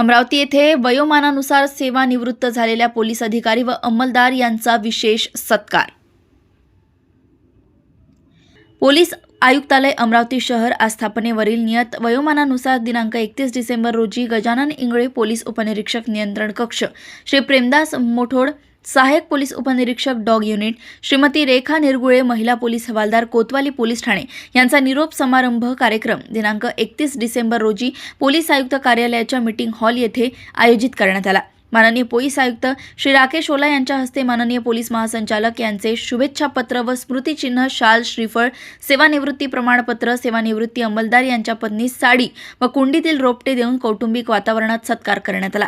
अमरावती येथे वयोमानानुसार सेवानिवृत्त झालेल्या पोलीस अधिकारी व अंमलदार यांचा विशेष सत्कार. पोलीस आयुक्तालय अमरावती शहर आस्थापनेवरील नियत वयोमानानुसार दिनांक एकतीस डिसेंबर रोजी गजानन इंगळे पोलीस उपनिरीक्षक नियंत्रण कक्ष. श्री प्रेमदास मोठोड सहाय्यक पोलीस उपनिरीक्षक डॉग युनिट श्रीमती रेखा निरगुळे महिला पोलीस हवालदार कोतवाली पोलीस ठाणे यांचा निरोप समारंभ कार्यक्रम दिनांक एकतीस डिसेंबर रोजी पोलीस आयुक्त कार्यालयाच्या मीटिंग हॉल येथे आयोजित करण्यात आला. माननीय पोलीस आयुक्त श्री राकेश ओला यांच्या हस्ते माननीय पोलीस महासंचालक यांचे शुभेच्छापत्र व स्मृतिचिन्ह शाल श्रीफळ सेवानिवृत्ती प्रमाणपत्र सेवानिवृत्ती अंमलदार यांच्या पत्नी साडी व कुंडीतील रोपटे देऊन कौटुंबिक वातावरणात सत्कार करण्यात आला.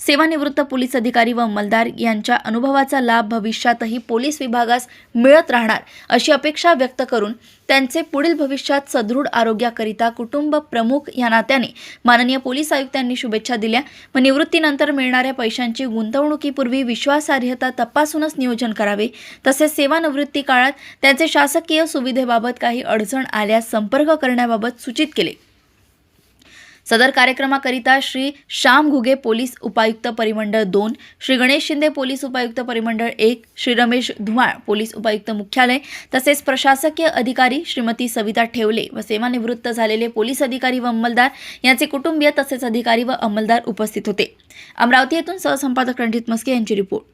सेवानिवृत्त पोलीस अधिकारी व अंमलदार यांच्या अनुभवाचा लाभ भविष्यातही पोलीस विभागास मिळत राहणार अशी अपेक्षा व्यक्त करून त्यांचे पुढील भविष्यात सदृढ आरोग्याकरिता कुटुंब प्रमुख या नात्याने माननीय पोलीस आयुक्तांनी शुभेच्छा दिल्या व निवृत्तीनंतर मिळणाऱ्या पैशांची गुंतवणुकीपूर्वी विश्वासार्हता तपासूनच नियोजन करावे. तसेच सेवानिवृत्ती काळात त्यांचे शासकीय सुविधेबाबत काही अडचण आल्यास संपर्क करण्याबाबत सूचित केले. सदर कार्यक्रमाकरिता श्री श्याम घुगे पोलीस उपायुक्त परिमंडळ दोन श्री गणेश शिंदे पोलीस उपायुक्त परिमंडळ एक श्री रमेश धुमाळ पोलीस उपायुक्त मुख्यालय तसेच प्रशासकीय अधिकारी श्रीमती सविता ठेवले व सेवानिवृत्त झालेले पोलीस अधिकारी व अंमलदार यांचे कुटुंबीय तसेच अधिकारी व अंमलदार उपस्थित होते. अमरावती येथून सहसंपादक रणजित मस्के यांची रिपोर्ट.